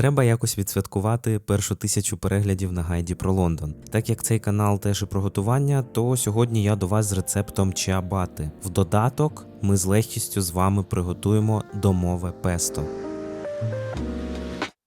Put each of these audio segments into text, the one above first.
Треба якось відсвяткувати першу тисячу переглядів на гайді про Лондон. Так як цей канал теж і про готування, то сьогодні я до вас з рецептом чиабати. В додаток ми з легкістю з вами приготуємо домове песто.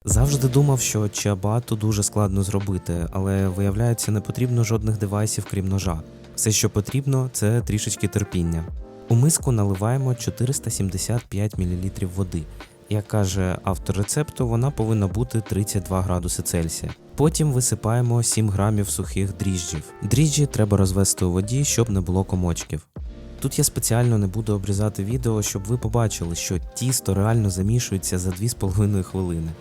Завжди думав, що чиабату дуже складно зробити, але виявляється, не потрібно жодних девайсів, крім ножа. Все, що потрібно, це трішечки терпіння. У миску наливаємо 475 мл води. Як каже автор рецепту, вона повинна бути 32 градуси Цельсія. Потім висипаємо 7 грамів сухих дріжджів. Дріжджі треба розвести у воді, щоб не було комочків. Тут я спеціально не буду обрізати відео, щоб ви побачили, що тісто реально замішується за 2,5 хвилини.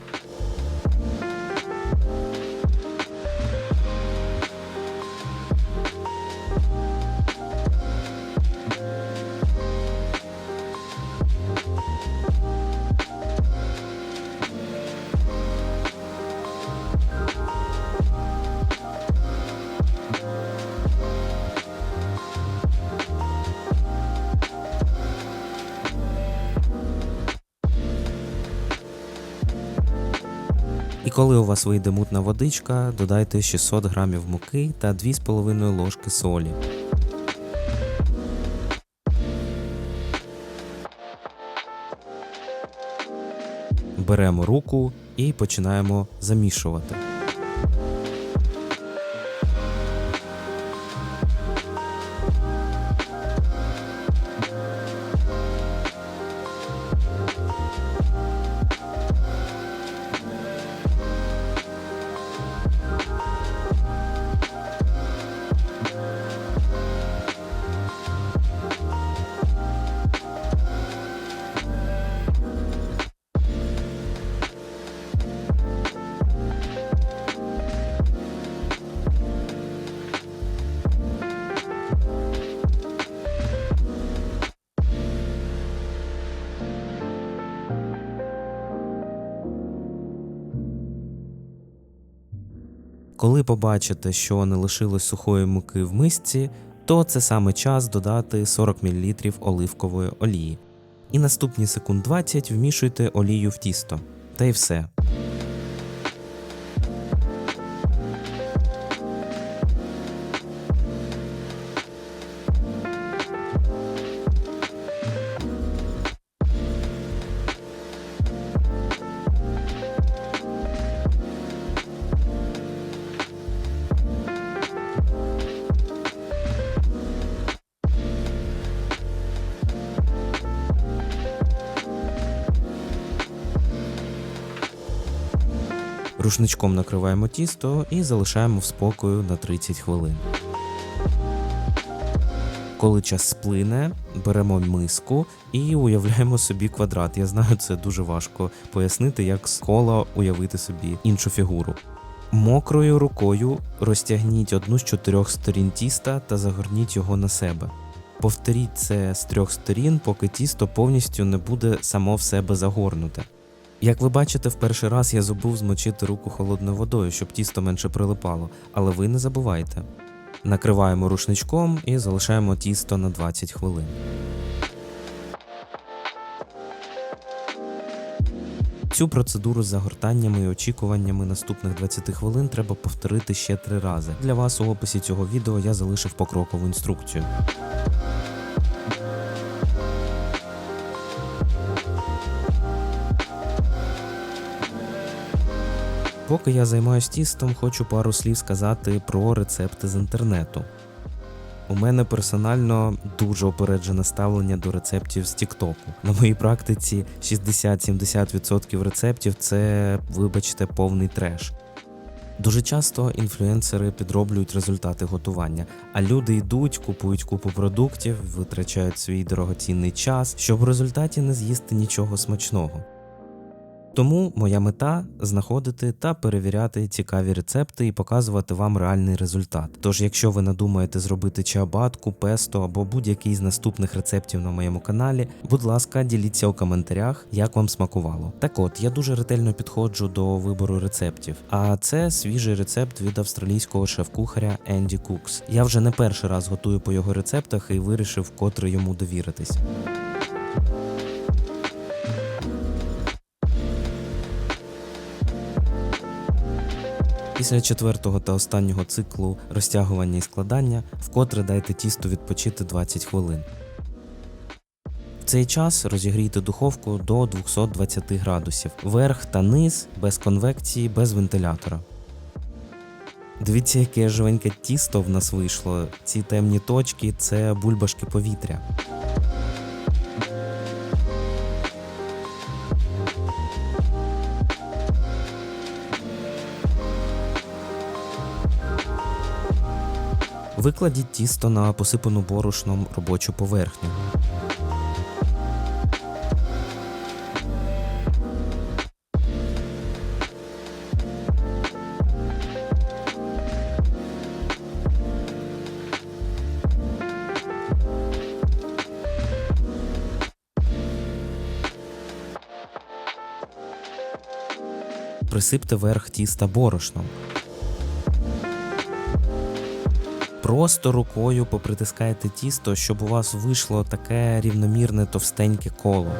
Коли у вас вийде мутна водичка, додайте 600 грамів муки та 2,5 ложки солі. Беремо руку і починаємо замішувати. Коли побачите, що не лишилось сухої муки в мисці, то це саме час додати 40 мл оливкової олії. І наступні секунд 20 вмішуйте олію в тісто. Та й все. Рушничком накриваємо тісто і залишаємо в спокою на 30 хвилин. Коли час сплине, беремо миску і уявляємо собі квадрат. Я знаю, це дуже важко пояснити, як з кола уявити собі іншу фігуру. Мокрою рукою розтягніть одну з чотирьох сторін тіста та загорніть його на себе. Повторіть це з трьох сторін, поки тісто повністю не буде само в себе загорнуте. Як ви бачите, в перший раз я забув змочити руку холодною водою, щоб тісто менше прилипало, але ви не забувайте. Накриваємо рушничком і залишаємо тісто на 20 хвилин. Цю процедуру з загортаннями і очікуваннями наступних 20 хвилин треба повторити ще три рази. Для вас у описі цього відео я залишив покрокову інструкцію. Поки я займаюсь тістом, хочу пару слів сказати про рецепти з інтернету. У мене персонально дуже опереджене ставлення до рецептів з Тіктоку. На моїй практиці 60-70% рецептів це, вибачте, повний треш. Дуже часто інфлюенсери підроблюють результати готування, а люди йдуть, купують купу продуктів, витрачають свій дорогоцінний час, щоб в результаті не з'їсти нічого смачного. Тому моя мета знаходити та перевіряти цікаві рецепти і показувати вам реальний результат. Тож, якщо ви надумаєте зробити чиабатку, песто або будь-який з наступних рецептів на моєму каналі, будь ласка, діліться у коментарях, як вам смакувало. Так от, я дуже ретельно підходжу до вибору рецептів, а це свіжий рецепт від австралійського шеф-кухаря Енді Кукс. Я вже не перший раз готую по його рецептах і вирішив вкотре йому довіритись. Після четвертого та останнього циклу розтягування і складання вкотре дайте тісту відпочити 20 хвилин. В цей час розігрійте духовку до 220 градусів, верх та низ без конвекції, без вентилятора. Дивіться, яке живеньке тісто в нас вийшло. Ці темні точки це бульбашки повітря. Викладіть тісто на посипану борошном робочу поверхню. Присипте верх тіста борошном. Просто рукою попритискайте тісто, щоб у вас вийшло таке рівномірне товстеньке коло.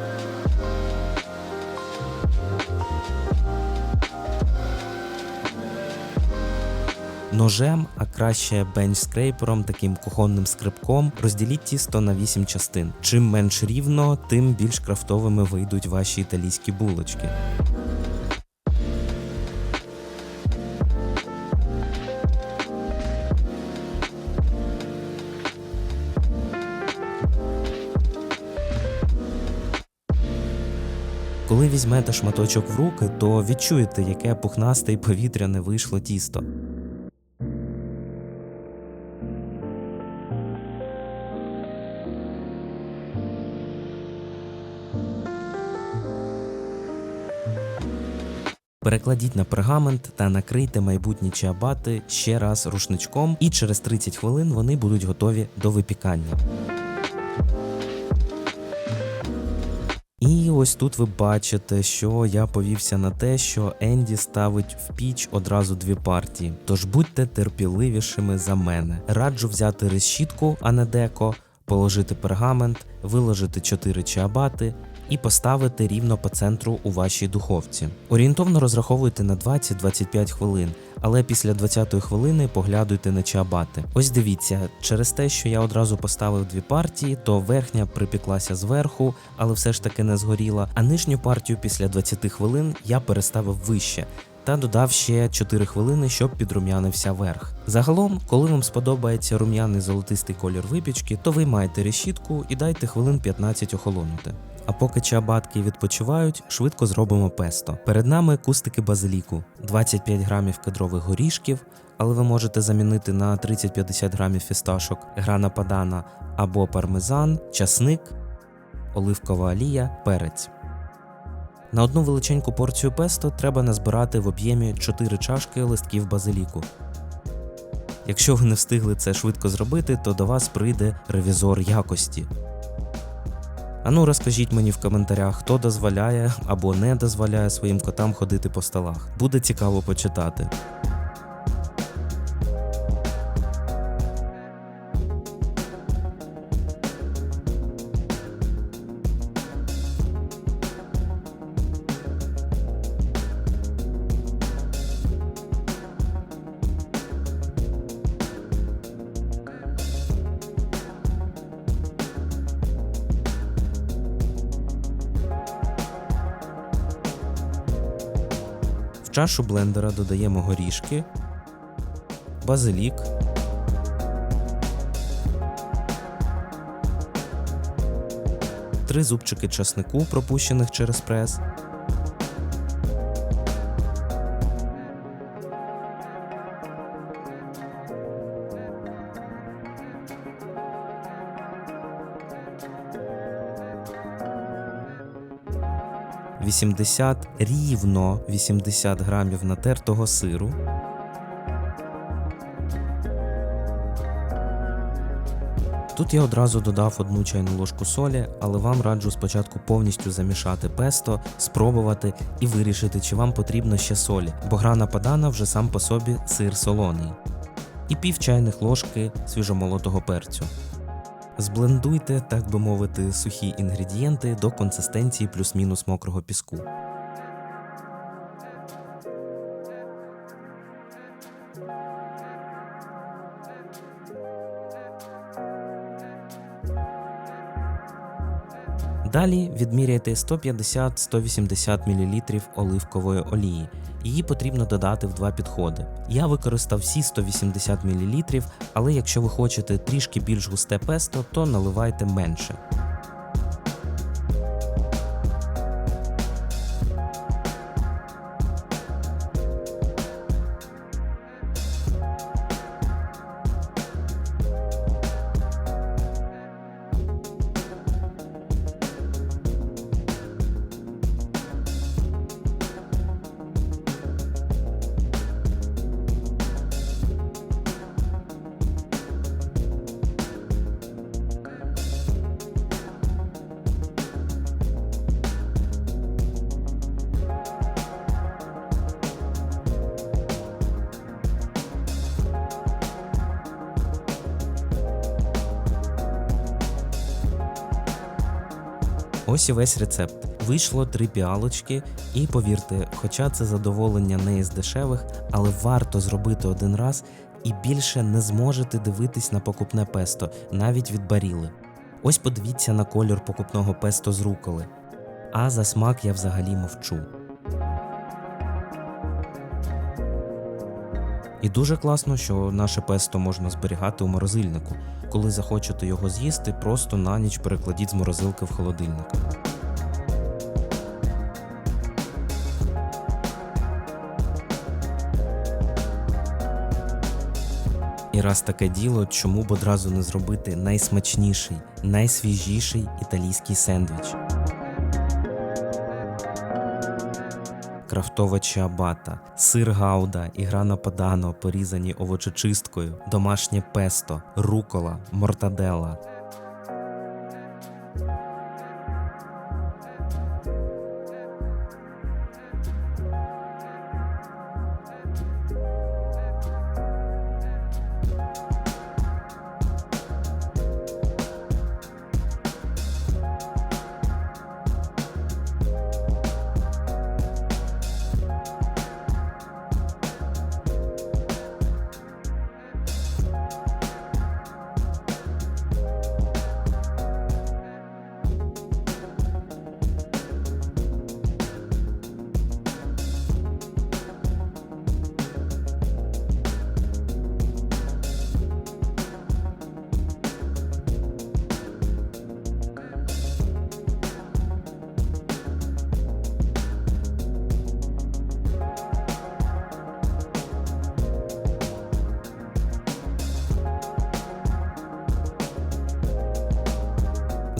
Ножем, а краще бенчскрейпером, таким кухонним скрибком, розділіть тісто на 8 частин. Чим менш рівно, тим більш крафтовими вийдуть ваші італійські булочки. Коли візьмете шматочок в руки, то відчуєте, яке пухнасте і повітряне вийшло тісто. Перекладіть на пергамент та накрийте майбутні чиабати ще раз рушничком, і через 30 хвилин вони будуть готові до випікання. Ось тут ви бачите, що я повівся на те, що Енді ставить в піч одразу дві партії. Тож будьте терпіливішими за мене. Раджу взяти решітку, а не деко, положити пергамент, виложити 4 чиабати і поставити рівно по центру у вашій духовці. Орієнтовно розраховуйте на 20-25 хвилин, але після 20-ї хвилини поглядуйте на чиабати. Ось дивіться, через те, що я одразу поставив дві партії, то верхня припіклася зверху, але все ж таки не згоріла. А нижню партію після 20 хвилин я переставив вище. Та додав ще 4 хвилини, щоб підрум'янився верх. Загалом, коли вам сподобається рум'яний золотистий колір випічки, то виймайте решітку і дайте хвилин 15 охолонути. А поки чабатки відпочивають, швидко зробимо песто. Перед нами кустики базиліку, 25 грамів кедрових горішків, але ви можете замінити на 30-50 грамів фісташок, грана падана або пармезан, часник, оливкова олія, перець. На одну величеньку порцію песто треба назбирати в об'ємі 4 чашки листків базиліку. Якщо ви не встигли це швидко зробити, то до вас прийде ревізор якості. Ану, розкажіть мені в коментарях, хто дозволяє або не дозволяє своїм котам ходити по столах. Буде цікаво почитати. Чашу блендера додаємо горішки, базилік, три зубчики часнику, пропущених через прес, – 80, рівно 80 грамів натертого сиру, Тут я одразу додав одну чайну ложку солі, але вам раджу спочатку повністю замішати песто, спробувати і вирішити, чи вам потрібно ще солі, бо грана падана вже сам по собі сир солоний. І пів чайних ложки свіжомолотого перцю. Зблендуйте, так би мовити, сухі інгредієнти до консистенції плюс-мінус мокрого піску. Далі відміряйте 150-180 мл оливкової олії. Її потрібно додати в два підходи. Я використав всі 180 мл, але якщо ви хочете трішки більш густе песто, то наливайте менше. Ось і весь рецепт. Вийшло три піалочки, і повірте, хоча це задоволення не із дешевих, але варто зробити один раз і більше не зможете дивитись на покупне песто, навіть від баріли. Ось подивіться на кольор покупного песто з руколи. А за смак я взагалі мовчу. І дуже класно, що наше песто можна зберігати у морозильнику. Коли захочете його з'їсти, просто на ніч перекладіть з морозилки в холодильник. І раз таке діло, чому б одразу не зробити найсмачніший, найсвіжіший італійський сендвіч. Крафтова чиабата, сир гауда і грана падано, порізані овочечисткою, домашнє песто, рукола, мортаделла.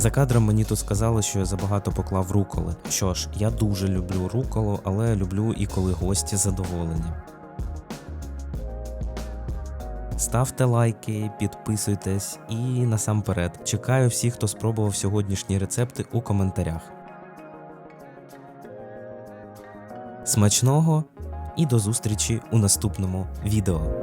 За кадром мені тут сказали, що я забагато поклав руколи. Що ж, я дуже люблю руколу, але люблю і коли гості задоволені. Ставте лайки, підписуйтесь і насамперед чекаю всіх, хто спробував сьогоднішні рецепти у коментарях. Смачного і до зустрічі у наступному відео.